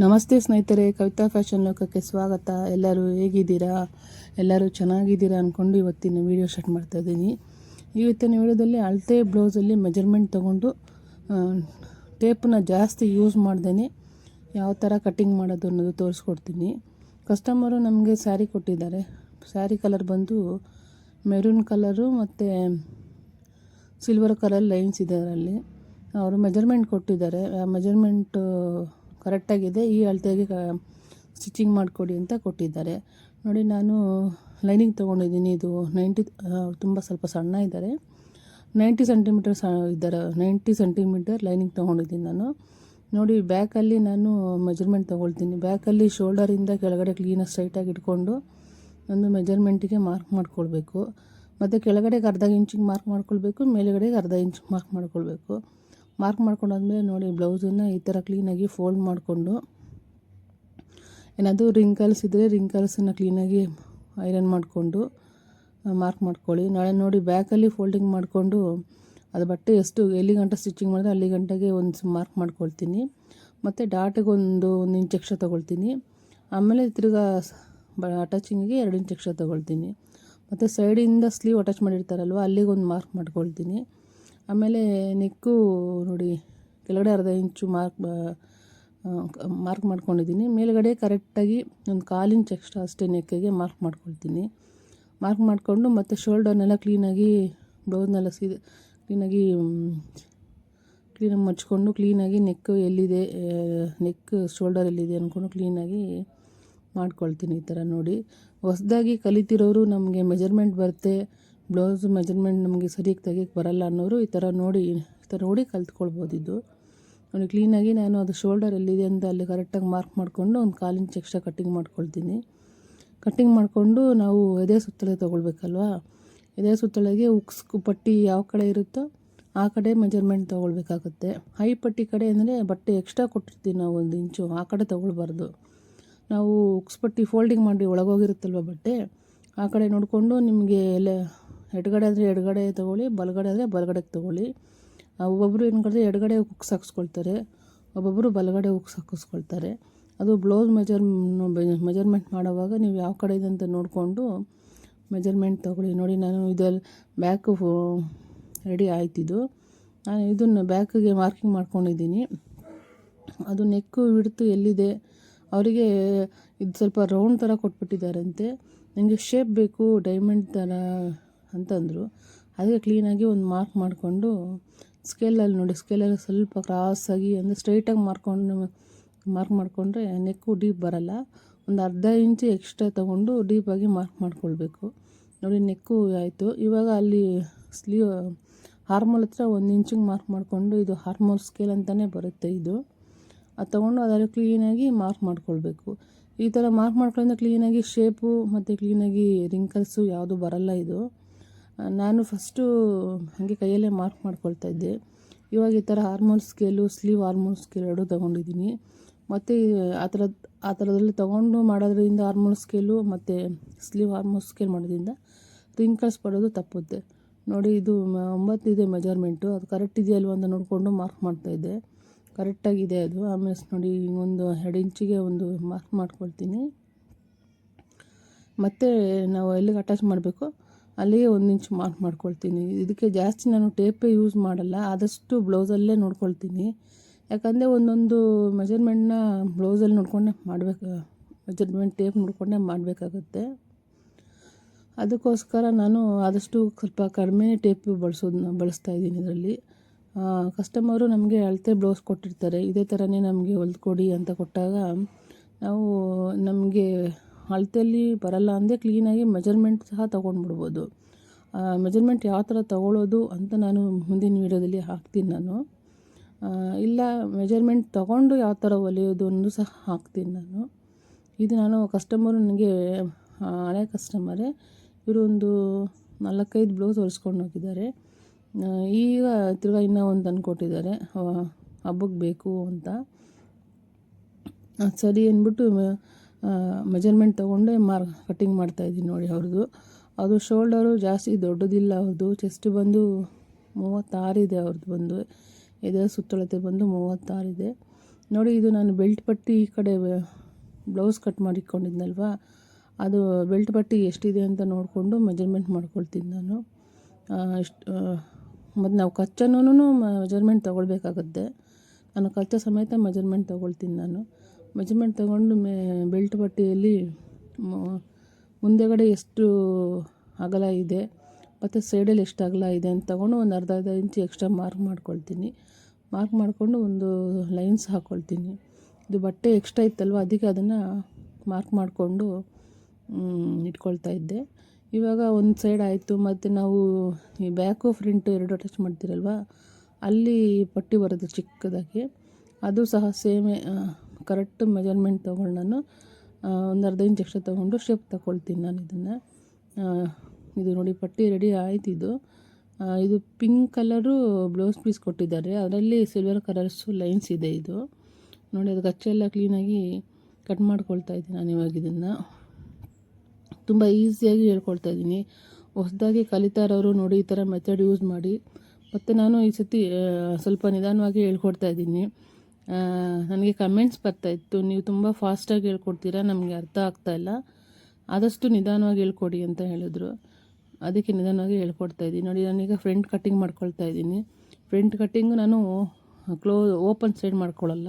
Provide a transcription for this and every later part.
ನಮಸ್ತೆ ಸ್ನೇಹಿತರೆ, ಕವಿತಾ ಫ್ಯಾಷನ್ ಲೋಕಕ್ಕೆ ಸ್ವಾಗತ. ಎಲ್ಲರೂ ಹೇಗಿದ್ದೀರಾ? ಎಲ್ಲರೂ ಚೆನ್ನಾಗಿದ್ದೀರಾ ಅಂದ್ಕೊಂಡು ಇವತ್ತಿನ ವೀಡಿಯೋ ಮಾಡ್ತಾ ಇದ್ದೀನಿ. ಇವತ್ತಿನ ವೀಡಿಯೋದಲ್ಲಿ ಅಳತೆ ಬ್ಲೌಸಲ್ಲಿ ಮೆಜರ್ಮೆಂಟ್ ತೊಗೊಂಡು ಟೇಪನ್ನ ಜಾಸ್ತಿ ಯೂಸ್ ಮಾಡ್ದೇ ಯಾವ ಥರ ಕಟ್ಟಿಂಗ್ ಮಾಡೋದು ಅನ್ನೋದು ತೋರಿಸ್ಕೊಡ್ತೀನಿ. ಕಸ್ಟಮರು ನಮಗೆ ಸ್ಯಾರಿ ಕೊಟ್ಟಿದ್ದಾರೆ. ಸ್ಯಾರಿ ಕಲರ್ ಬಂದು ಮೆರೂನ್ ಕಲರು ಮತ್ತು ಸಿಲ್ವರ್ ಕಲರ್ ಲೈನ್ಸ್ ಇದೆ ಅದರಲ್ಲಿ. ಅವರು ಮೆಜರ್ಮೆಂಟ್ ಕೊಟ್ಟಿದ್ದಾರೆ. ಆ ಮೆಜರ್ಮೆಂಟು ಕರೆಕ್ಟಾಗಿದೆ. ಈ ಅಳತೆಗೆ ಸ್ಟಿಚಿಂಗ್ ಮಾಡಿಕೊಡಿ ಅಂತ ಕೊಟ್ಟಿದ್ದಾರೆ. ನೋಡಿ, ನಾನು ಲೈನಿಂಗ್ ತೊಗೊಂಡಿದ್ದೀನಿ. ಇದು ನೈಂಟಿ ತುಂಬ ಸ್ವಲ್ಪ ಸಣ್ಣ ಇದ್ದಾರೆ. ನೈಂಟಿ ಸೆಂಟಿಮೀಟರ್ ಸ, ಇದ್ದಾರೆ. ನೈಂಟಿ ಸೆಂಟಿಮೀಟರ್ ಲೈನಿಂಗ್ ತೊಗೊಂಡಿದ್ದೀನಿ ನಾನು. ನೋಡಿ, ಬ್ಯಾಕಲ್ಲಿ ನಾನು ಮೆಜರ್ಮೆಂಟ್ ತೊಗೊಳ್ತೀನಿ. ಬ್ಯಾಕಲ್ಲಿ ಶೋಲ್ಡರಿಂದ ಕೆಳಗಡೆ ಕ್ಲೀನಾಗಿ ಸ್ಟ್ರೈಟಾಗಿ ಇಟ್ಕೊಂಡು ಒಂದು ಮೆಜರ್ಮೆಂಟಿಗೆ ಮಾರ್ಕ್ ಮಾಡ್ಕೊಳ್ಬೇಕು. ಮತ್ತು ಕೆಳಗಡೆಗೆ ಅರ್ಧ ಇಂಚಿಗೆ ಮಾರ್ಕ್ ಮಾಡ್ಕೊಳ್ಬೇಕು, ಮೇಲುಗಡೆಗೆ ಅರ್ಧ ಇಂಚಿಗೆ ಮಾರ್ಕ್ ಮಾಡ್ಕೊಳ್ಬೇಕು. ಮಾರ್ಕ್ ಮಾಡ್ಕೊಂಡಾದ್ಮೇಲೆ ನೋಡಿ, ಬ್ಲೌಸನ್ನು ಈ ಥರ ಕ್ಲೀನಾಗಿ ಫೋಲ್ಡ್ ಮಾಡಿಕೊಂಡು, ಏನಾದರೂ ರಿಂಕಲ್ಸ್ ಇದ್ದರೆ ರಿಂಕಲ್ಸನ್ನು ಕ್ಲೀನಾಗಿ ಐರನ್ ಮಾಡಿಕೊಂಡು ಮಾರ್ಕ್ ಮಾಡ್ಕೊಳ್ಳಿ. ನಾಳೆ ನೋಡಿ ಬ್ಯಾಕಲ್ಲಿ ಫೋಲ್ಡಿಂಗ್ ಮಾಡಿಕೊಂಡು, ಅದು ಬಟ್ಟೆ ಎಷ್ಟು, ಎಲ್ಲಿ ಗಂಟೆ ಸ್ಟಿಚಿಂಗ್ ಮಾಡಿದ್ರೆ ಅಲ್ಲಿ ಗಂಟೆಗೆ ಒಂದು ಮಾರ್ಕ್ ಮಾಡ್ಕೊಳ್ತೀನಿ. ಮತ್ತು ಡಾಟಿಗೆ ಒಂದು ಒಂದು ಇಂಚ್ ತೊಗೊಳ್ತೀನಿ. ಆಮೇಲೆ ತಿರ್ಗಾ ಬ ಅಟ್ಯಾಚಿಂಗಿಗೆ ಎರಡು ಇಂಚ್ ಎಕ್ಸ್ಟ್ರಾ ತೊಗೊಳ್ತೀನಿ. ಮತ್ತು ಸೈಡಿಂದ ಸ್ಲೀವ್ ಅಟ್ಯಾಚ್ ಮಾಡಿರ್ತಾರಲ್ವ, ಅಲ್ಲಿಗೆ ಒಂದು ಮಾರ್ಕ್ ಮಾಡ್ಕೊಳ್ತೀನಿ. ಆಮೇಲೆ ನೆಕ್ಕು ನೋಡಿ, ಕೆಳಗಡೆ ಅರ್ಧ ಇಂಚು ಮಾರ್ಕ್ ಮಾರ್ಕ್ ಮಾಡ್ಕೊಂಡಿದ್ದೀನಿ. ಮೇಲುಗಡೆ ಕರೆಕ್ಟಾಗಿ ಒಂದು ಕಾಲು ಇಂಚ್ ಎಕ್ಸ್ಟ್ರಾ ಅಷ್ಟೇ ನೆಕ್ಕಿಗೆ ಮಾರ್ಕ್ ಮಾಡ್ಕೊಳ್ತೀನಿ. ಮಾರ್ಕ್ ಮಾಡಿಕೊಂಡು ಮತ್ತು ಶೋಲ್ಡರ್ನೆಲ್ಲ ಕ್ಲೀನಾಗಿ, ಬ್ಲೌಸ್ನೆಲ್ಲ ಸೀದ ಕ್ಲೀನಾಗಿ ಕ್ಲೀನಾಗಿ ಮಚ್ಕೊಂಡು ಕ್ಲೀನಾಗಿ ನೆಕ್ ಎಲ್ಲಿದೆ ನೆಕ್ ಶೋಲ್ಡರ್ ಎಲ್ಲಿದೆ ಅಂದ್ಕೊಂಡು ಕ್ಲೀನಾಗಿ ಮಾಡ್ಕೊಳ್ತೀನಿ ಈ ಥರ ನೋಡಿ. ಹೊಸ್ದಾಗಿ ಕಲಿತಿರೋರು ನಮಗೆ ಮೆಜರ್ಮೆಂಟ್ ಬರುತ್ತೆ. ಬ್ಲೌಸ್ ಮೆಜರ್ಮೆಂಟ್ ನಮಗೆ ಸರಿಯಾಗಿ ತೆಗಿಯಕ್ಕೆ ಬರಲ್ಲ ಅನ್ನೋರು ಈ ಥರ ನೋಡಿ, ಈ ಥರ ನೋಡಿ ಕಲ್ತ್ಕೊಳ್ಬೋದಿದ್ದು ನೋಡಿ ಕ್ಲೀನಾಗಿ ನಾನು ಅದು ಶೋಲ್ಡರ್ ಎಲ್ಲಿದೆ ಅಂತ ಅಲ್ಲಿ ಕರೆಕ್ಟಾಗಿ ಮಾರ್ಕ್ ಮಾಡಿಕೊಂಡು ಒಂದು ಕಾಲು ಇಂಚ್ ಎಕ್ಸ್ಟ್ರಾ ಕಟ್ಟಿಂಗ್ ಮಾಡ್ಕೊಳ್ತೀನಿ. ಕಟ್ಟಿಂಗ್ ಮಾಡಿಕೊಂಡು ನಾವು ಎದೆ ಸುತ್ತಳೆ ತೊಗೊಳ್ಬೇಕಲ್ವಾ? ಎದೆ ಸುತ್ತಳೆಗೆ ಉಕ್ಸ್ ಪಟ್ಟಿ ಯಾವ ಕಡೆ ಇರುತ್ತೋ ಆ ಕಡೆ ಮೆಜರ್ಮೆಂಟ್ ತೊಗೊಳ್ಬೇಕಾಗುತ್ತೆ. ಹೈ ಪಟ್ಟಿ ಕಡೆ ಅಂದರೆ ಬಟ್ಟೆ ಎಕ್ಸ್ಟ್ರಾ ಕೊಟ್ಟಿರ್ತೀವಿ ನಾವು ಒಂದು ಇಂಚು, ಆ ಕಡೆ ತೊಗೊಳ್ಬಾರ್ದು. ನಾವು ಉಕ್ಸ್ ಪಟ್ಟಿ ಫೋಲ್ಡಿಂಗ್ ಮಾಡಿ ಒಳಗೋಗಿರುತ್ತಲ್ವ ಬಟ್ಟೆ? ಆ ಕಡೆ ನೋಡಿಕೊಂಡು ನಿಮಗೆ ಎಲ್ಲ ಎಡಗಡೆ ಅಂದರೆ ಎಡಗಡೆ ತೊಗೊಳ್ಳಿ, ಬಲಗಡೆ ಅಂದರೆ ಬಲಗಡೆಗೆ ತೊಗೊಳ್ಳಿ. ಒಬ್ಬೊಬ್ಬರು ಏನು ಮಾಡಿದ್ರೆ ಎಡಗಡೆ ಉಕ್ಸ್ ಹಾಕ್ಸ್ಕೊಳ್ತಾರೆ. ಒಬ್ಬೊಬ್ಬರು ಬಲಗಡೆ ಉಕ್ಸ್ ಹಾಕಿಸ್ಕೊಳ್ತಾರೆ. ಅದು ಬ್ಲೌಸ್ ಮೆಜರ್ ಮೆಜರ್ಮೆಂಟ್ ಮಾಡೋವಾಗ ನೀವು ಯಾವ ಕಡೆ ಇದೆ ಅಂತ ನೋಡಿಕೊಂಡು ಮೆಜರ್ಮೆಂಟ್ ತೊಗೊಳ್ಳಿ. ನೋಡಿ, ನಾನು ಇದರಲ್ಲಿ ಬ್ಯಾಕ್ ರೆಡಿ ಆಯ್ತಿದ್ದು ನಾನು ಇದನ್ನು ಬ್ಯಾಕಿಗೆ ಮಾರ್ಕಿಂಗ್ ಮಾಡ್ಕೊಂಡಿದ್ದೀನಿ. ಅದು ನೆಕ್ಕು ಹಿಡ್ತು ಎಲ್ಲಿದೆ? ಅವರಿಗೆ ಇದು ಸ್ವಲ್ಪ ರೌಂಡ್ ಥರ ಕೊಟ್ಬಿಟ್ಟಿದ್ದಾರಂತೆ. ನನಗೆ ಶೇಪ್ ಬೇಕು ಡೈಮಂಡ್ ಥರ ಅಂತಂದರು. ಅದಕ್ಕೆ ಕ್ಲೀನಾಗಿ ಒಂದು ಮಾರ್ಕ್ ಮಾಡಿಕೊಂಡು ಸ್ಕೇಲಲ್ಲಿ ನೋಡಿ ಸ್ಕೇಲಲ್ಲಿ ಸ್ವಲ್ಪ ಕ್ರಾಸಾಗಿ ಅಂದರೆ ಸ್ಟ್ರೈಟಾಗಿ ಮಾರ್ಕೊಂಡು ಮಾರ್ಕ್ ಮಾಡಿಕೊಂಡ್ರೆ ನೆಕ್ಕು ಡೀಪ್ ಬರಲ್ಲ. ಒಂದು ಅರ್ಧ ಇಂಚು ಎಕ್ಸ್ಟ್ರಾ ತೊಗೊಂಡು ಡೀಪಾಗಿ ಮಾರ್ಕ್ ಮಾಡ್ಕೊಳ್ಬೇಕು. ನೋಡಿ ನೆಕ್ಕು ಆಯಿತು. ಇವಾಗ ಅಲ್ಲಿ ಸ್ಲೀವ್ ಹಾರ್ಮೋಲ್ ಹತ್ರ ಒಂದು ಇಂಚಿಗೆ ಮಾರ್ಕ್ ಮಾಡಿಕೊಂಡು ಇದು ಹಾರ್ಮೋಲ್ ಸ್ಕೇಲ್ ಅಂತಲೇ ಬರುತ್ತೆ ಇದು. ಅದು ತೊಗೊಂಡು ಅದರಲ್ಲಿ ಕ್ಲೀನಾಗಿ ಮಾರ್ಕ್ ಮಾಡ್ಕೊಳ್ಬೇಕು. ಈ ಥರ ಮಾರ್ಕ್ ಮಾಡ್ಕೊಳ್ಳೋದ್ರಿಂದ ಕ್ಲೀನಾಗಿ ಶೇಪು ಮತ್ತು ಕ್ಲೀನಾಗಿ ರಿಂಕಲ್ಸು ಯಾವುದು ಬರಲ್ಲ ಇದು. ನಾನು ಫಸ್ಟು ಹಾಗೆ ಕೈಯಲ್ಲೇ ಮಾರ್ಕ್ ಮಾಡ್ಕೊಳ್ತಾ ಇದ್ದೆ. ಇವಾಗ ಈ ಥರ armhole scale sleeve armhole scale ಎರಡು ತೊಗೊಂಡಿದ್ದೀನಿ. ಮತ್ತು ಆ ಥರ, ಆ ಥರದಲ್ಲಿ ತೊಗೊಂಡು ಮಾಡೋದ್ರಿಂದ ಹಾರ್ಮೋನ್ ಸ್ಕೇಲು ಮತ್ತು ಸ್ಲೀವ್ ಹಾರ್ಮೋನ್ ಸ್ಕೇಲ್ ಮಾಡೋದ್ರಿಂದ ರಿಂಕಲ್ಸ್ ಪಡೋದು ತಪ್ಪುತ್ತೆ. ನೋಡಿ, ಇದು ಒಂಬತ್ತು ಇದೆ ಮೆಜರ್ಮೆಂಟು ಅದು ಕರೆಕ್ಟ್ ಇದೆಯಲ್ವ ಅಂತ ನೋಡಿಕೊಂಡು ಮಾರ್ಕ್ ಮಾಡ್ತಾಯಿದ್ದೆ ಕರೆಕ್ಟಾಗಿದೆ ಅದು. ಆಮೇಲೆ ನೋಡಿ ಒಂದು ಎರಡು ಇಂಚಿಗೆ ಒಂದು ಮಾರ್ಕ್ ಮಾಡ್ಕೊಳ್ತೀನಿ. ಮತ್ತು ನಾವು ಎಲ್ಲಿಗೆ ಅಟ್ಯಾಚ್ ಮಾಡಬೇಕು? ಅಲ್ಲಿಗೆ ಒಂದು ಇಂಚ್ ಮಾರ್ಕ್ ಮಾಡ್ಕೊಳ್ತೀನಿ. ಇದಕ್ಕೆ ಜಾಸ್ತಿ ನಾನು ಟೇಪೇ ಯೂಸ್ ಮಾಡಲ್ಲ. ಆದಷ್ಟು ಬ್ಲೌಸಲ್ಲೇ ನೋಡ್ಕೊಳ್ತೀನಿ. ಯಾಕಂದರೆ ಒಂದೊಂದು ಮೆಜರ್ಮೆಂಟ್ನ ಬ್ಲೌಸಲ್ಲಿ ನೋಡ್ಕೊಂಡೆ ಮಾಡಬೇಕು ಮೆಜರ್ಮೆಂಟ್ ಟೇಪ್ ನೋಡಿಕೊಂಡೆ ಮಾಡಬೇಕಾಗುತ್ತೆ. ಅದಕ್ಕೋಸ್ಕರ ನಾನು ಆದಷ್ಟು ಸ್ವಲ್ಪ ಕಡಿಮೆ ಟೇಪ್ ಬಳಸೋದನ್ನ ಬಳಸ್ತಾ ಇದ್ದೀನಿ ಇದರಲ್ಲಿ. ಕಸ್ಟಮರು ನಮಗೆ ಅಳತೆ ಬ್ಲೌಸ್ ಕೊಟ್ಟಿರ್ತಾರೆ. ಇದೇ ಥರನೇ ನಮಗೆ ಹೊಲ್ಕೊಡಿ ಅಂತ ಕೊಟ್ಟಾಗ ನಾವು ನಮಗೆ ಅಳತೆಯಲ್ಲಿ ಬರಲ್ಲ ಅಂದರೆ ಕ್ಲೀನಾಗಿ ಮೆಜರ್ಮೆಂಟ್ ಸಹ ತೊಗೊಂಡ್ಬಿಡ್ಬೋದು. ಮೆಜರ್ಮೆಂಟ್ ಯಾವ ಥರ ತೊಗೊಳ್ಳೋದು ಅಂತ ನಾನು ಮುಂದಿನ ವೀಡಿಯೋದಲ್ಲಿ ಹಾಕ್ತೀನಿ ನಾನು. ಇಲ್ಲ ಮೆಜರ್ಮೆಂಟ್ ತೊಗೊಂಡು ಯಾವ ಥರ ಹೊಲಿಯೋದು ಅನ್ನೋದು ಸಹ ಹಾಕ್ತೀನಿ ನಾನು. ಇದು ನಾನು ಕಸ್ಟಮರು ನನಗೆ ಹಳೆ ಕಸ್ಟಮರೇ ಇವರು ಒಂದು ನಾಲ್ಕೈದು ಬ್ಲೌಸ್ ಹೊಲಿಸ್ಕೊಂಡು ಹೋಗಿದ್ದಾರೆ. ಈಗ ತಿರ್ಗಾ ಇನ್ನೂ ಒಂದು ತಂದು ಕೊಟ್ಟಿದ್ದಾರೆ. ಹಬ್ಬಕ್ಕೆ ಬೇಕು ಅಂತ. ಸರಿ ಅಂದ್ಬಿಟ್ಟು ಮೆಜರ್ಮೆಂಟ್ ತೊಗೊಂಡೆ ಮಾರ್ ಕಟ್ಟಿಂಗ್ ಮಾಡ್ತಾಯಿದ್ದೀನಿ ನೋಡಿ ಅವ್ರದ್ದು. ಅದು ಶೋಲ್ಡರು ಜಾಸ್ತಿ ದೊಡ್ಡದಿಲ್ಲ ಅವ್ರದ್ದು. ಚೆಸ್ಟ್ ಬಂದು ಮೂವತ್ತಾರಿದೆ ಅವ್ರದ್ದು ಬಂದು. ಎದೆ ಸುತ್ತಳತೆ ಬಂದು ಮೂವತ್ತಾರಿದೆ ನೋಡಿ ಇದು ನಾನು ಬೆಲ್ಟ್ ಪಟ್ಟಿ ಈ ಕಡೆ ಬ್ಲೌಸ್ ಕಟ್ ಮಾಡಿಕೊಂಡಿದ್ನಲ್ವಾ? ಅದು ಬೆಲ್ಟ್ ಪಟ್ಟಿ ಎಷ್ಟಿದೆ ಅಂತ ನೋಡಿಕೊಂಡು ಮೆಜರ್ಮೆಂಟ್ ಮಾಡ್ಕೊಳ್ತೀನಿ ನಾನು. ಇಷ್ಟು ಮತ್ತು ನಾವು ಕಚ್ಚನೂ ಮೆಜರ್ಮೆಂಟ್ ತೊಗೊಳ್ಬೇಕಾಗತ್ತೆ. ನಾನು ಕಚ್ಚ ಸಮೇತ ಮೆಜರ್ಮೆಂಟ್ ತೊಗೊಳ್ತೀನಿ ನಾನು. ಮೆಜರ್ಮೆಂಟ್ ತಗೊಂಡು ಮೇ, ಬೆಲ್ಟ್ ಪಟ್ಟಿಯಲ್ಲಿ ಮುಂದೆಗಡೆ ಎಷ್ಟು ಅಗಲ ಇದೆ, ಮತ್ತು ಸೈಡಲ್ಲಿ ಎಷ್ಟು ಅಗಲ ಇದೆ ಅಂತ ತಗೊಂಡು ಒಂದು ಅರ್ಧ ಅರ್ಧ ಇಂಚು ಎಕ್ಸ್ಟ್ರಾ ಮಾರ್ಕ್ ಮಾಡ್ಕೊಳ್ತೀನಿ. ಮಾರ್ಕ್ ಮಾಡಿಕೊಂಡು ಒಂದು ಲೈನ್ಸ್ ಹಾಕ್ಕೊಳ್ತೀನಿ ಇದು ಬಟ್ಟೆ ಎಕ್ಸ್ಟ್ರಾ ಇತ್ತಲ್ವ, ಅದಕ್ಕೆ ಅದನ್ನು ಮಾರ್ಕ್ ಮಾಡಿಕೊಂಡು ಇಟ್ಕೊಳ್ತಾ ಇದ್ದೆ. ಇವಾಗ ಒಂದು ಸೈಡ್ ಆಯಿತು, ಮತ್ತು ನಾವು ಈ ಬ್ಯಾಕು ಫ್ರಂಟು ಎರಡು ಅಟ್ಯಾಚ್ ಮಾಡ್ತೀರಲ್ವ, ಅಲ್ಲಿ ಪಟ್ಟಿ ಬರೋದು ಚಿಕ್ಕದಾಗಿ. ಅದು ಸಹ ಸೇಮೇ ಕರೆಕ್ಟ್ ಮೆಜರ್ಮೆಂಟ್ ತೊಗೊಂಡು ನಾನು ಒಂದು ಅರ್ಧ ಇಂಚ್ ಎಕ್ಸ್ಟ್ರಾ ತೊಗೊಂಡು ಶೇಪ್ ತಗೊಳ್ತೀನಿ ನಾನು ಇದನ್ನು. ಇದು ನೋಡಿ ಪಟ್ಟಿ ರೆಡಿ ಆಯ್ತು ಇದು. ಪಿಂಕ್ ಕಲರು ಬ್ಲೌಸ್ ಪೀಸ್ ಕೊಟ್ಟಿದ್ದಾರೆ. ಅದರಲ್ಲಿ ಸಿಲ್ವರ್ ಕಲರ್ಸು ಲೈನ್ಸ್ ಇದೆ ಇದು. ನೋಡಿ, ಅದು ಕಚ್ಚೆಲ್ಲ ಕ್ಲೀನಾಗಿ ಕಟ್ ಮಾಡ್ಕೊಳ್ತಾ ಇದ್ದೀನಿ ನಾನು ಇವಾಗ ಇದನ್ನು. ತುಂಬ ಈಸಿಯಾಗಿ ಹೇಳ್ಕೊಳ್ತಾ ಇದ್ದೀನಿ. ಹೊಸದಾಗಿ ಕಲಿತಾ ಇರೋರು ನೋಡಿ ಈ ಥರ ಮೆಥಡ್ ಯೂಸ್ ಮಾಡಿ. ಮತ್ತು ನಾನು ಈ ಸತಿ ಸ್ವಲ್ಪ ನಿಧಾನವಾಗಿ ಹೇಳ್ಕೊಡ್ತಾ ಇದ್ದೀನಿ. ನನಗೆ ಕಮೆಂಟ್ಸ್ ಬರ್ತಾಯಿತ್ತು ನೀವು ತುಂಬ ಫಾಸ್ಟಾಗಿ ಹೇಳ್ಕೊಡ್ತೀರಾ? ನಮಗೆ ಅರ್ಥ ಆಗ್ತಾ ಇಲ್ಲ. ಆದಷ್ಟು ನಿಧಾನವಾಗಿ ಹೇಳ್ಕೊಡಿ ಅಂತ ಹೇಳಿದ್ರು. ಅದಕ್ಕೆ ನಿಧಾನವಾಗಿ ಹೇಳ್ಕೊಡ್ತಾ ಇದ್ದೀನಿ. ನೋಡಿ ನಾನೀಗ ಫ್ರಂಟ್ ಕಟ್ಟಿಂಗ್ ಮಾಡ್ಕೊಳ್ತಾ ಇದ್ದೀನಿ. ಫ್ರಂಟ್ ಕಟ್ಟಿಂಗು ನಾನು ಕ್ಲೋ ಓಪನ್ ಸೈಡ್ ಮಾಡ್ಕೊಳ್ಳಲ್ಲ.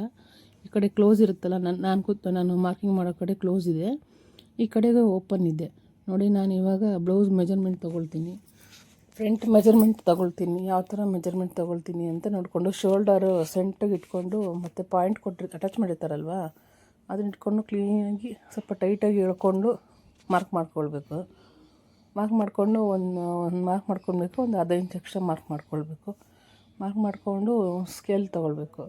ಈ ಕಡೆ ಕ್ಲೋಸ್ ಇರುತ್ತಲ್ಲ, ನಾನು ನಾನು ಕೂತು, ನಾನು ಮಾರ್ಕಿಂಗ್ ಮಾಡೋ ಕಡೆ ಕ್ಲೋಸ್ ಇದೆ. ಈ ಕಡೆಗೆ ಓಪನ್ ಇದೆ. ನೋಡಿ, ನಾನು ಇವಾಗ ಬ್ಲೌಸ್ ಮೆಜರ್ಮೆಂಟ್ ತೊಗೊಳ್ತೀನಿ. ಫ್ರಂಟ್ ಮೆಜರ್ಮೆಂಟ್ ತೊಗೊಳ್ತೀನಿ, ಯಾವ ಥರ ಮೆಜರ್ಮೆಂಟ್ ತೊಗೊಳ್ತೀನಿ ಅಂತ ನೋಡಿಕೊಂಡು ಶೋಲ್ಡರು ಸೆಂಟಾಗಿ ಇಟ್ಕೊಂಡು ಮತ್ತು ಪಾಯಿಂಟ್ ಕೊಟ್ಟಿರ್ ಅಟ್ಯಾಚ್ ಮಾಡಿರ್ತಾರಲ್ವ, ಅದನ್ನ ಇಟ್ಕೊಂಡು ಕ್ಲೀನಾಗಿ ಸ್ವಲ್ಪ ಟೈಟಾಗಿ ಇಳ್ಕೊಂಡು ಮಾರ್ಕ್ ಮಾಡ್ಕೊಳ್ಬೇಕು. ಮಾರ್ಕ್ ಮಾಡಿಕೊಂಡು ಒಂದು ಒಂದು ಮಾರ್ಕ್ ಮಾಡ್ಕೊಳ್ಬೇಕು, ಒಂದು ಅರ್ಧ ಇಂಚ್ ಎಕ್ಸ್ಟ್ರಾ ಮಾರ್ಕ್ ಮಾಡ್ಕೊಳ್ಬೇಕು. ಮಾರ್ಕ್ ಮಾಡಿಕೊಂಡು ಸ್ಕೇಲ್ ತೊಗೊಳ್ಬೇಕು.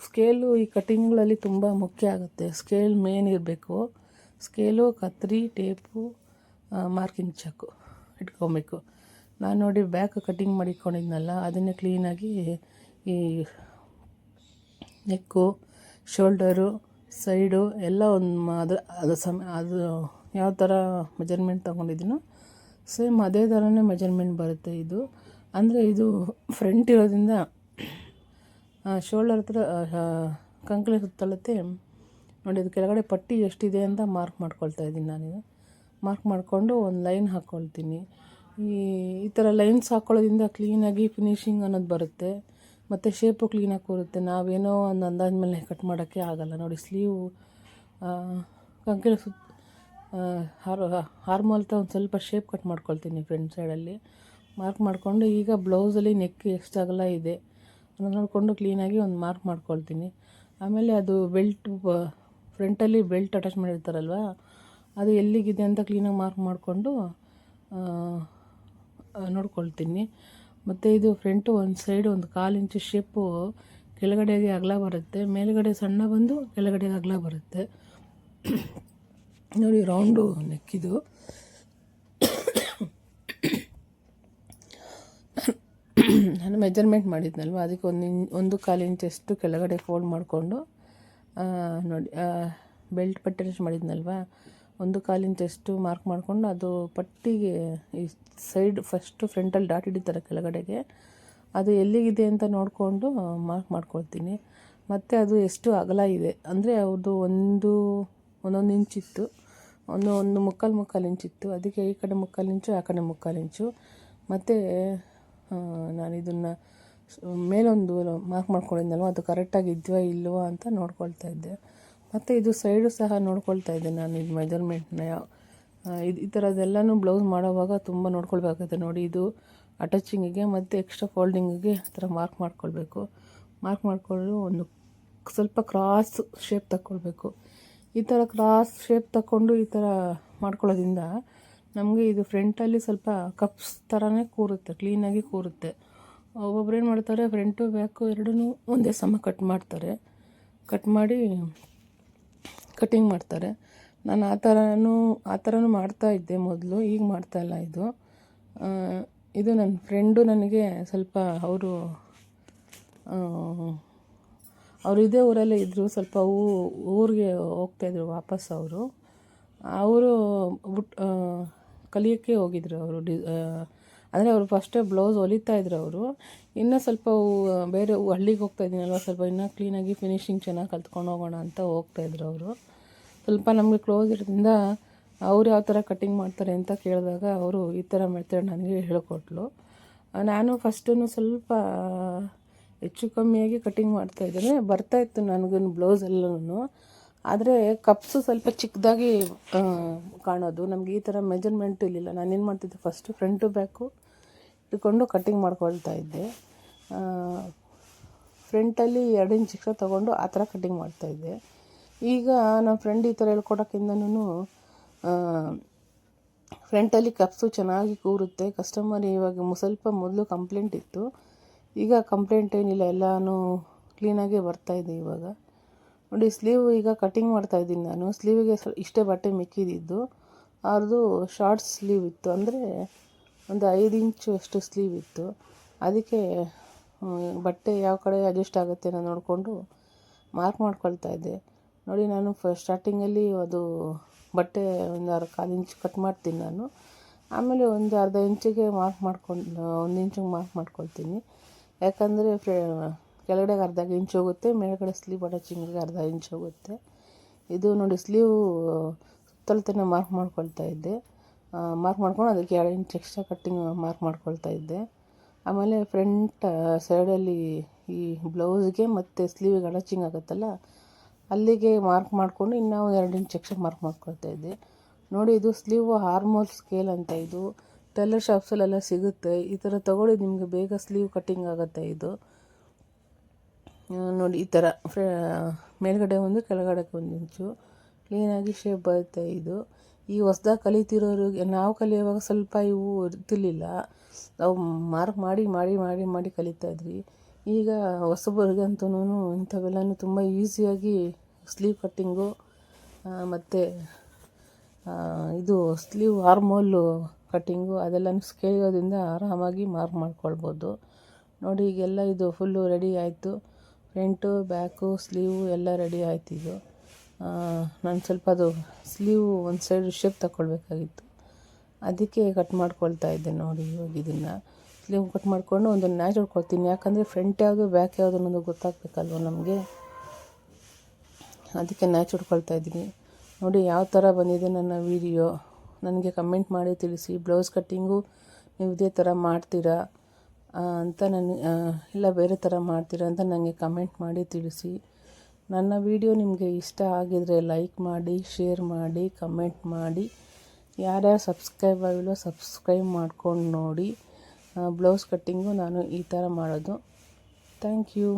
ಸ್ಕೇಲು ಈ ಕಟಿಂಗ್ಗಳಲ್ಲಿ ತುಂಬ ಮುಖ್ಯ ಆಗುತ್ತೆ. ಸ್ಕೇಲ್ ಮೇನ್ ಇರಬೇಕು. ಸ್ಕೇಲು ಕತ್ರಿ, ಟೇಪು ಮಾರ್ಕಿಂಗ್ ಚಾಕು ಇಟ್ಕೊಬೇಕು. ನಾನು ನೋಡಿ ಬ್ಯಾಕ್ ಕಟಿಂಗ್ ಮಾಡಿಕೊಂಡಿದ್ನಲ್ಲ, ಅದನ್ನೇ ಕ್ಲೀನಾಗಿ ಈ ನೆಕ್ಕು ಶೋಲ್ಡರು ಸೈಡು ಎಲ್ಲ ಒಂದು ಅದು ಅದು ಸಮ, ಅದು ಯಾವ ಥರ ಮೆಜರ್ಮೆಂಟ್ ತೊಗೊಂಡಿದ್ದೀನೋ ಸೇಮ್ ಅದೇ ಥರನೇ ಮೆಜರ್ಮೆಂಟ್ ಬರುತ್ತೆ ಇದು. ಅಂದರೆ ಇದು ಫ್ರಂಟ್ ಇರೋದ್ರಿಂದ ಶೋಲ್ಡರ್ ಹತ್ರ ಕಂಕಳಿ ಸುತ್ತಳತೆ ನೋಡಿ ಅದು ಕೆಳಗಡೆ ಪಟ್ಟಿ ಎಷ್ಟಿದೆ ಅಂತ ಮಾರ್ಕ್ ಮಾಡ್ಕೊಳ್ತಾ ಇದ್ದೀನಿ ನಾನು ಮಾರ್ಕ್ ಮಾಡಿಕೊಂಡು ಒಂದು ಲೈನ್ ಹಾಕ್ಕೊಳ್ತೀನಿ ಈ ಈ ಥರ ಲೈನ್ಸ್ ಹಾಕ್ಕೊಳ್ಳೋದ್ರಿಂದ ಕ್ಲೀನಾಗಿ ಫಿನಿಶಿಂಗ್ ಅನ್ನೋದು ಬರುತ್ತೆ. ಮತ್ತು ಶೇಪು ಕ್ಲೀನಾಗಿ ಕೂರುತ್ತೆ ನಾವೇನೋ ಒಂದು ಅಂದಾಜು ಮೇಲೆ ಕಟ್ ಮಾಡೋಕ್ಕೆ ಆಗಲ್ಲ. ನೋಡಿ ಸ್ಲೀವು ಕಂಕಿನ ಸುತ್ತ ಹಾರ್ ಹಾರ್ಮೋಲ್ತ ಒಂದು ಸ್ವಲ್ಪ ಶೇಪ್ ಕಟ್ ಮಾಡ್ಕೊಳ್ತೀನಿ ಫ್ರಂಟ್ ಸೈಡಲ್ಲಿ ಮಾರ್ಕ್ ಮಾಡಿಕೊಂಡು ಈಗ ಬ್ಲೌಸಲ್ಲಿ ನೆಕ್ ಎಷ್ಟಾಗಲ್ಲ ಇದೆ. ಅದನ್ನು ನೋಡಿಕೊಂಡು ಕ್ಲೀನಾಗಿ ಒಂದು ಮಾರ್ಕ್ ಮಾಡ್ಕೊಳ್ತೀನಿ. ಆಮೇಲೆ ಅದು ಬೆಲ್ಟ್ ಫ್ರಂಟಲ್ಲಿ ಬೆಲ್ಟ್ ಅಟ್ಯಾಚ್ ಮಾಡಿರ್ತಾರಲ್ವ, ಅದು ಎಲ್ಲಿಗಿದೆ ಅಂತ ಕ್ಲೀನಾಗಿ ಮಾರ್ಕ್ ಮಾಡಿಕೊಂಡು ನೋಡ್ಕೊಳ್ತೀನಿ. ಮತ್ತು ಇದು ಫ್ರಂಟು ಒಂದು ಸೈಡು ಒಂದು ಕಾಲು ಇಂಚು ಶೇಪು ಕೆಳಗಡೆಗೆ ಅಗಲ ಬರುತ್ತೆ. ಮೇಲುಗಡೆ ಸಣ್ಣ ಬಂದು ಕೆಳಗಡೆಗೆ ಅಗಲ ಬರುತ್ತೆ. ನೋಡಿ ರೌಂಡು ನೆಕ್ಕಿದು. ನಾನು ಮೆಜರ್ಮೆಂಟ್ ಮಾಡಿದ್ನಲ್ವ? ಅದಕ್ಕೆ ಒಂದು ಇನ್, ಒಂದು ಕಾಲು ಇಂಚಷ್ಟು ಕೆಳಗಡೆ ಫೋಲ್ಡ್ ಮಾಡಿಕೊಂಡು ನೋಡಿ ಬೆಲ್ಟ್ ಪಟ್ಟೆ ಮಾಡಿದ್ನಲ್ವಾ ಮಾಡಿದ್ನಲ್ವ? ಒಂದು ಕಾಲಿನ ಇಂಚಷ್ಟು ಮಾರ್ಕ್ ಮಾಡಿಕೊಂಡು ಅದು ಪಟ್ಟಿಗೆ ಈ ಸೈಡ್ ಫಸ್ಟು ಫ್ರಂಟಲ್ಲಿ ಡಾಟ್ ಹಿಡಿತಾರೆ ಕೆಳಗಡೆಗೆ. ಅದು ಎಲ್ಲಿಗಿದೆ ಅಂತ ನೋಡಿಕೊಂಡು ಮಾರ್ಕ್ ಮಾಡ್ಕೊಳ್ತೀನಿ. ಮತ್ತು ಅದು ಎಷ್ಟು ಅಗಲ ಇದೆ. ಅಂದರೆ ಅದು ಒಂದು, ಒಂದೊಂದು ಇಂಚಿತ್ತು ಒಂದು ಒಂದು ಮುಕ್ಕಾಲು ಮುಕ್ಕಾಲು ಇಂಚಿತ್ತು ಅದಕ್ಕೆ ಈ ಕಡೆ ಮುಕ್ಕಾಲು ಇಂಚು ಆ ಕಡೆ ಮುಕ್ಕಾಲು ಇಂಚು ಮತ್ತು ನಾನು ಇದನ್ನು ಮೇಲೊಂದು ಮಾರ್ಕ್ ಮಾಡ್ಕೊಂಡಿದ್ನಲ್ವ? ಅದು ಕರೆಕ್ಟಾಗಿ ಇದ್ವಾ ಇಲ್ಲವೋ ಅಂತ ನೋಡ್ಕೊಳ್ತಾ ಇದ್ದೆ. ಮತ್ತು ಇದು ಸೈಡು ಸಹ ನೋಡ್ಕೊಳ್ತಾ ಇದ್ದೆ ನಾನು, ಇದು ಮೆಜರ್ಮೆಂಟ್ನ ಇದು ಈ ಥರದ್ದೆಲ್ಲನೂ ಬ್ಲೌಸ್ ಮಾಡೋವಾಗ ತುಂಬ ನೋಡ್ಕೊಳ್ಬೇಕಾಗುತ್ತೆ ನೋಡಿ, ಇದು ಅಟ್ಯಾಚಿಂಗಿಗೆ ಮತ್ತು ಎಕ್ಸ್ಟ್ರಾ ಫೋಲ್ಡಿಂಗಿಗೆ ಆ ಥರ ಮಾರ್ಕ್ ಮಾಡ್ಕೊಳ್ಬೇಕು. ಮಾರ್ಕ್ ಮಾಡಿಕೊಂಡು ಒಂದು ಸ್ವಲ್ಪ ಕ್ರಾಸ್ ಶೇಪ್ ತಗೊಳ್ಬೇಕು ಈ ಥರ ಕ್ರಾಸ್ ಶೇಪ್ ತಗೊಂಡು ಈ ಥರ ಮಾಡ್ಕೊಳ್ಳೋದ್ರಿಂದ ನಮಗೆ ಇದು ಫ್ರಂಟಲ್ಲಿ ಸ್ವಲ್ಪ ಕಪ್ಸ್ ಥರನೇ ಕೂರುತ್ತೆ ಕ್ಲೀನಾಗಿ ಕೂರುತ್ತೆ. ಒಬ್ಬೊಬ್ರು ಏನು ಮಾಡ್ತಾರೆ ಫ್ರಂಟು ಬ್ಯಾಕು ಎರಡೂ ಒಂದೇ ಸಮ ಕಟ್ ಮಾಡ್ತಾರೆ. ಕಟ್ ಮಾಡಿ ಕಟಿಂಗ್ ಮಾಡ್ತಾರೆ. ನಾನು ಆ ಥರನೂ ಆ ಥರನೂ ಮಾಡ್ತಾ ಇದ್ದೆ ಮೊದಲು, ಈಗ ಮಾಡ್ತಾ ಇಲ್ಲ ಇದು. ಇದು ನನ್ನ ಫ್ರೆಂಡು ನನಗೆ ಸ್ವಲ್ಪ ಅವರು ಅವರು ಇದೇ ಊರಲ್ಲೇ ಇದ್ದರು ಸ್ವಲ್ಪ ಊ, ಊರಿಗೆ ಹೋಗ್ತಾಯಿದ್ರು ವಾಪಸ್ ಅವರು. ಅವರು ಬುಟ್ ಕಲಿಯೋಕ್ಕೆ ಹೋಗಿದ್ರು ಅವರು ಡಿ ಅಂದರೆ ಅವರು ಫಸ್ಟೇ ಬ್ಲೌಸ್ ಹೊಲಿತಾ ಇದ್ರು ಅವರು. ಇನ್ನೂ ಸ್ವಲ್ಪ ಬೇರೆ ಹಳ್ಳಿಗೆ ಹೋಗ್ತಾ ಇದ್ದೀನಲ್ವ, ಸ್ವಲ್ಪ ಇನ್ನೂ ಕ್ಲೀನಾಗಿ ಫಿನಿಶಿಂಗ್ ಚೆನ್ನಾಗಿ ಕಲ್ತ್ಕೊಂಡು ಹೋಗೋಣ ಅಂತ ಹೋಗ್ತಾ ಇದ್ರು ಅವರು. ಸ್ವಲ್ಪ ನಮಗೆ ಕ್ಲೋಸ್ ಇರೋದ್ರಿಂದ ಅವ್ರು ಯಾವ ಥರ ಕಟ್ಟಿಂಗ್ ಮಾಡ್ತಾರೆ ಅಂತ ಕೇಳಿದಾಗ ಅವರು ಈ ಥರ ಮಾಡ್ತಾರೆ ನನಗೆ ಹೇಳಿಕೊಟ್ಲು. ನಾನು ಫಸ್ಟು ಸ್ವಲ್ಪ ಹೆಚ್ಚು ಕಮ್ಮಿಯಾಗಿ ಕಟ್ಟಿಂಗ್ ಮಾಡ್ತಾಯಿದ್ದೇನೆ ಬರ್ತಾಯಿತ್ತು ನನಗೂ ಬ್ಲೌಸ್ ಎಲ್ಲನೂ. ಆದರೆ ಕಪ್ಸು ಸ್ವಲ್ಪ ಚಿಕ್ಕದಾಗಿ ಕಾಣೋದು. ನಮಗೆ ಈ ಥರ ಮೆಜರ್ಮೆಂಟು ಇರಲಿಲ್ಲ. ನಾನೇನು ಮಾಡ್ತಿದ್ದೆ ಫಸ್ಟು ಫ್ರಂಟು ಬ್ಯಾಕು ಇಟ್ಕೊಂಡು ಕಟ್ಟಿಂಗ್ ಮಾಡ್ಕೊಳ್ತಾ ಇದ್ದೆ. ಫ್ರಂಟಲ್ಲಿ ಎರಡು ಇಂಚ್ ಎಕ್ಸ್ಟ್ರಾ ತೊಗೊಂಡು ಆ ಥರ ಕಟ್ಟಿಂಗ್ ಮಾಡ್ತಾಯಿದ್ದೆ ಈಗ ನಮ್ಮ ಫ್ರೆಂಡ್ ಈ ಥರ ಹೇಳ್ಕೊಡೋಕ್ಕಿಂತನೂ ಫ್ರಂಟಲ್ಲಿ ಕಪ್ಸು ಚೆನ್ನಾಗಿ ಕೂರುತ್ತೆ. ಕಸ್ಟಮರ್ ಇವಾಗ ಸ್ವಲ್ಪ ಮೊದಲು ಕಂಪ್ಲೇಂಟ್ ಇತ್ತು. ಈಗ ಕಂಪ್ಲೇಂಟ್ ಏನಿಲ್ಲ, ಎಲ್ಲನೂ ಕ್ಲೀನಾಗೇ ಬರ್ತಾಯಿದೆ ಇವಾಗ. ನೋಡಿ ಸ್ಲೀವ್ ಈಗ ಕಟ್ಟಿಂಗ್ ಮಾಡ್ತಾ ಇದ್ದೀನಿ ನಾನು. ಸ್ಲೀವಿಗೆ ಇಷ್ಟೇ ಬಟ್ಟೆ ಮಿಕ್ಕಿದ್ದು ಅವ್ರದ್ದು ಶಾರ್ಟ್ ಸ್ಲೀವ್ ಇತ್ತು. ಅಂದರೆ ಒಂದು ಐದು ಇಂಚು ಅಷ್ಟು ಸ್ಲೀವ್ ಇತ್ತು. ಅದಕ್ಕೆ ಬಟ್ಟೆ ಯಾವ ಕಡೆ ಅಡ್ಜಸ್ಟ್ ಆಗುತ್ತೆ ಅನ್ನೋ ನೋಡಿಕೊಂಡು ಮಾರ್ಕ್ ಮಾಡ್ಕೊಳ್ತಾ ಇದ್ದೆ. ನೋಡಿ, ನಾನು ಫ ಸ್ಟಾರ್ಟಿಂಗಲ್ಲಿ ಅದು ಬಟ್ಟೆ ಒಂದು ಅರ್ಧ ಕಾಲು ಇಂಚ್ ಕಟ್ ಮಾಡ್ತೀನಿ ನಾನು. ಆಮೇಲೆ ಒಂದು ಅರ್ಧ ಇಂಚಿಗೆ ಮಾರ್ಕ್ ಮಾಡ್ಕೊಂಡು, ಒಂದು ಇಂಚಿಗೆ ಮಾರ್ಕ್ ಮಾಡ್ಕೊಳ್ತೀನಿ. ಯಾಕಂದರೆ, ಫ್ರೆ ಕೆಳಗಡೆಗೆ ಅರ್ಧ ಇಂಚು ಹೋಗುತ್ತೆ, ಮೇಲ್ಗಡೆ ಸ್ಲೀವ್ ಅಟ್ಯಾಚಿಂಗಿಗೆ ಅರ್ಧ ಇಂಚು ಹೋಗುತ್ತೆ. ಇದು ನೋಡಿ ಸ್ಲೀವ್ ಸುತ್ತಲೂ ಮಾರ್ಕ್ ಮಾಡ್ಕೊಳ್ತಾ ಇದ್ದೆ. ಮಾರ್ಕ್ ಮಾಡ್ಕೊಂಡು ಅದಕ್ಕೆ ಎರಡು ಇಂಚ್ ಎಕ್ಸ್ಟ್ರಾ ಕಟ್ಟಿಂಗ್ ಮಾರ್ಕ್ ಮಾಡ್ಕೊಳ್ತಾ ಇದ್ದೆ. ಆಮೇಲೆ ಫ್ರಂಟ್ ಸೈಡಲ್ಲಿ ಈ ಬ್ಲೌಸ್ಗೆ ಮತ್ತು ಸ್ಲೀವಿಗೆ ಅಡಚಿಂಗ್ ಆಗುತ್ತಲ್ಲ, ಅಲ್ಲಿಗೆ ಮಾರ್ಕ್ ಮಾಡಿಕೊಂಡು ಇನ್ನೂ ಎರಡು ಇಂಚ್ ಎಕ್ಸ್ಟ್ರಾ ಮಾರ್ಕ್ ಮಾಡ್ಕೊಳ್ತಾ ಇದ್ದೆ. ನೋಡಿ, ಇದು ಸ್ಲೀವ್ ಹಾರ್ಮೋಲ್ ಸ್ಕೇಲ್ ಅಂತ ಇದು. ಟೈಲರ್ ಶಾಪ್ಸಲ್ಲೆಲ್ಲ ಸಿಗುತ್ತೆ. ಈ ಥರ ತೊಗೊಳ್ಳಿ ನಿಮಗೆ ಬೇಗ ಸ್ಲೀವ್ ಕಟ್ಟಿಂಗ್ ಆಗುತ್ತೆ ಇದು. ನೋಡಿ, ಈ ಥರ ಮೇಲ್ಗಡೆ ಒಂದು ಕೆಳಗಡೆ ಒಂದು ಇಂಚು ಕ್ಲೀನಾಗಿ ಶೇಪ್ ಬರುತ್ತೆ ಇದು. ಈ ಹೊಸ್ದಾಗಿ ಕಲಿತಿರೋರು, ನಾವು ಕಲಿಯುವಾಗ ಸ್ವಲ್ಪ ಇವು ಇರ್ತಿರ್ಲಿಲ್ಲ. ನಾವು ಮಾರ್ಕ್ ಮಾಡಿ ಮಾಡಿ ಮಾಡಿ ಮಾಡಿ ಕಲಿತಾ ಇದ್ವಿ. ಈಗ ಹೊಸಬರ್ಗಂತೂ ಇಂಥವೆಲ್ಲನೂ ತುಂಬ ಈಸಿಯಾಗಿ ಸ್ಲೀವ್ ಕಟ್ಟಿಂಗು ಮತ್ತು ಇದು ಸ್ಲೀವ್ ಹಾರ್ಮೋಲು ಕಟ್ಟಿಂಗು ಅದೆಲ್ಲ ಕೇಳೋದ್ರಿಂದ ಆರಾಮಾಗಿ ಮಾರ್ಕ್ ಮಾಡ್ಕೊಳ್ಬೋದು. ನೋಡಿ ಈಗೆಲ್ಲ ಇದು ಫುಲ್ಲು ರೆಡಿ ಆಯಿತು. ಫ್ರಂಟು ಬ್ಯಾಕು ಸ್ಲೀವು ಎಲ್ಲ ರೆಡಿ ಆಯ್ತು ಇದು ನಾನು ಸ್ವಲ್ಪ ಅದು ಸ್ಲೀವ್ ಒಂದು ಸೈಡ್ ಶೇಪ್ ತಗೊಳ್ಬೇಕಾಗಿತ್ತು ಅದಕ್ಕೆ ಕಟ್ ಮಾಡ್ಕೊಳ್ತಾ ಇದ್ದೆ ನೋಡಿ ಇವಾಗ ಇದನ್ನು. ಸ್ಲೀವ್ ಕಟ್ ಮಾಡಿಕೊಂಡು ಒಂದು ನ್ಯಾಚ್ ಹೊಡ್ಕೊಳ್ತೀನಿ ಯಾಕಂದರೆ ಫ್ರಂಟ್ ಯಾವುದು ಬ್ಯಾಕ್ ಯಾವುದು ಅನ್ನೋದು ಗೊತ್ತಾಗಬೇಕಲ್ವ ನಮಗೆ? ಅದಕ್ಕೆ ನ್ಯಾಚ್ ಹೊಡ್ಕೊಳ್ತಾ ಇದ್ದೀನಿ. ನೋಡಿ ಯಾವ ಥರ ಬಂದಿದೆ ನನ್ನ ವಿಡಿಯೋ ನನಗೆ ಕಮೆಂಟ್ ಮಾಡಿ ತಿಳಿಸಿ. ಬ್ಲೌಸ್ ಕಟ್ಟಿಂಗು ನೀವು ಇದೇ ಥರ ಮಾಡ್ತೀರಾ? ಅಂತ ನಾನು ಇಲ್ಲ ಬೇರೆ ಥರ ಮಾಡ್ತೀರಾ ಅಂತ ನನಗೆ ಕಮೆಂಟ್ ಮಾಡಿ ತಿಳಿಸಿ. ನನ್ನ ವಿಡಿಯೋ ನಿಮಗೆ ಇಷ್ಟ ಆಗಿದರೆ ಲೈಕ್ ಮಾಡಿ, ಶೇರ್ ಮಾಡಿ, ಕಮೆಂಟ್ ಮಾಡಿ. ಯಾರ್ಯಾರು ಸಬ್ಸ್ಕ್ರೈಬ್ ಆಗಿಲ್ಲೋ ಸಬ್ಸ್ಕ್ರೈಬ್ ಮಾಡ್ಕೊಂಡು ನೋಡಿ. ಬ್ಲೌಸ್ ಕಟ್ಟಿಂಗು ನಾನು ಈ ಥರ ಮಾಡೋದು. Thank you.